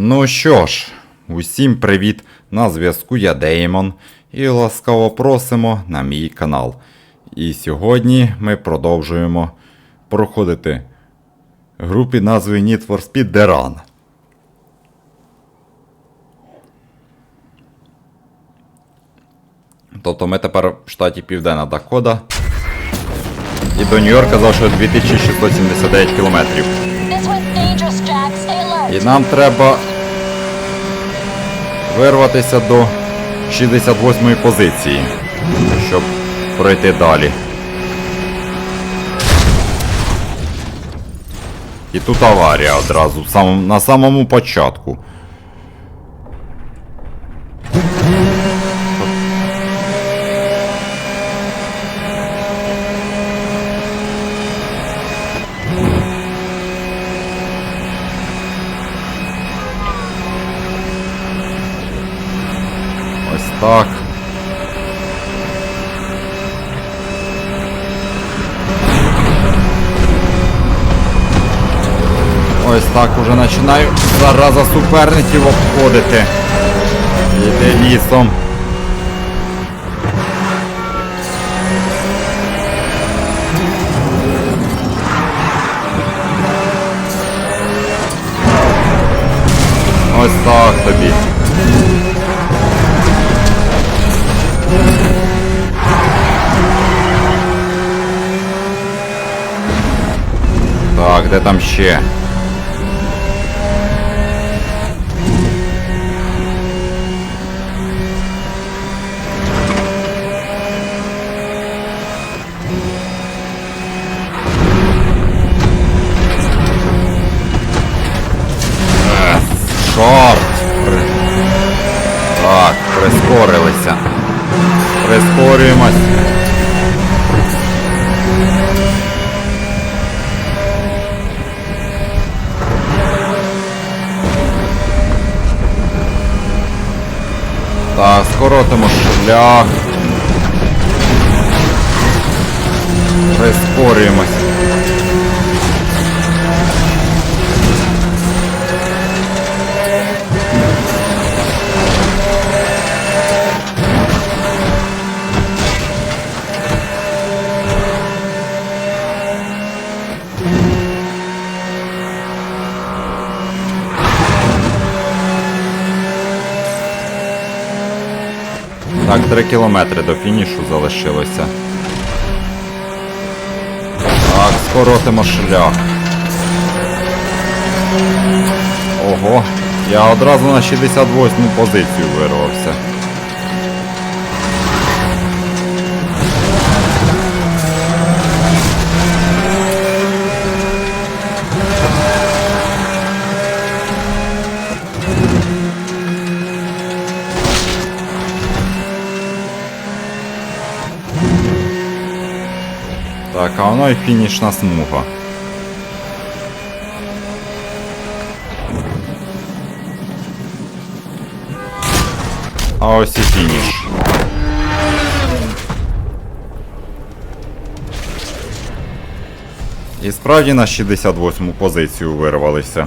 Ну що ж, усім привіт! На зв'язку я Деймон і ласкаво просимо на мій канал. І сьогодні ми продовжуємо проходити гру під назвою Need for Speed The Run. Тобто ми тепер в штаті Південна Дакота. І до Нью-Йорка залишилось 2679 кілометрів. І нам треба вирватися до 68-ї позиції, щоб пройти далі. І тут аварія одразу, на самому початку. Так. Ось так уже починаю зараза суперників обходити. Іде лісом. Так, де там ще? Чорт! Так, прискорилися. Прискорюємось. Скоротимо шлях. Прискорюємось. Так, 3 кілометри до фінішу залишилося. Так, скоротимо шлях. Ого, я одразу на 68 позицію вирвався. Так, а воно і фінішна смуга. А ось і фініш. І справді на 68 позицію вирвалися.